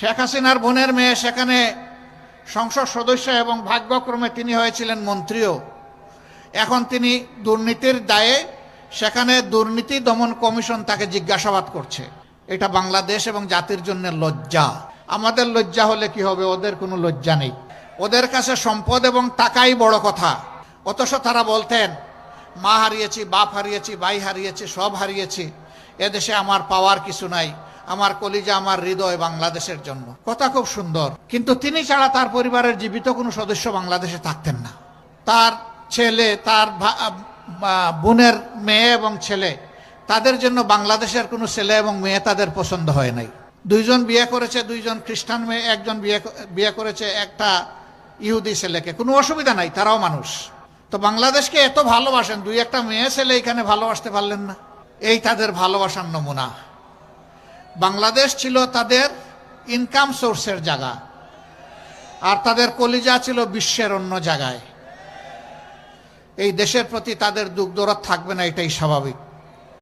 শেখ হাসিনার বোনের মেয়ে, সেখানে সংসদ সদস্য এবং ভাগ্যক্রমে তিনি হয়েছিলেন মন্ত্রীও। এখন তিনি দুর্নীতির দায়ে সেখানে দুর্নীতি দমন কমিশন তাকে জিজ্ঞাসাবাদ করছে। এটা বাংলাদেশ এবং জাতির জন্য লজ্জা। আমাদের লজ্জা হলে কি হবে? ওদের কোনো লজ্জা নেই। ওদের কাছে সম্পদ এবং টাকাই বড় কথা। অথচ তারা বলতেন, মা হারিয়েছি, বাপ হারিয়েছি, ভাই হারিয়েছি, সব হারিয়েছি। এদেশে আমার পাওয়ার কিছু নাই। আমার কলিজা, আমার হৃদয় বাংলাদেশের জন্য। কথা খুব সুন্দর। কিন্তু তিনি ছাড়া তার পরিবারের জীবিত কোনো সদস্য বাংলাদেশে থাকতেন না। তার ছেলে, তার বোনের মেয়ে এবং ছেলে, তাদের জন্য বাংলাদেশের কোনো ছেলে এবং মেয়ে তাদের পছন্দ হয় নাই। দুইজন বিয়ে করেছে, দুইজন খ্রিস্টান মেয়ে, একজন বিয়ে বিয়ে করেছে একটা ইহুদি ছেলেকে। কোনো অসুবিধা নাই, তারাও মানুষ। তো বাংলাদেশকে এত ভালোবাসেন, দুই একটা মেয়ে ছেলে এখানে ভালোবাসতে পারলেন না। এই তাদের ভালোবাসার নমুনা। বাংলাদেশ ছিল তাদের ইনকাম সোর্সের জায়গা, আর তাদের কলিজা ছিল বিশ্বের অন্য জায়গায়। এই দেশের প্রতি তাদের দুঃখ দরদ থাকবে না, এটাই স্বাভাবিক।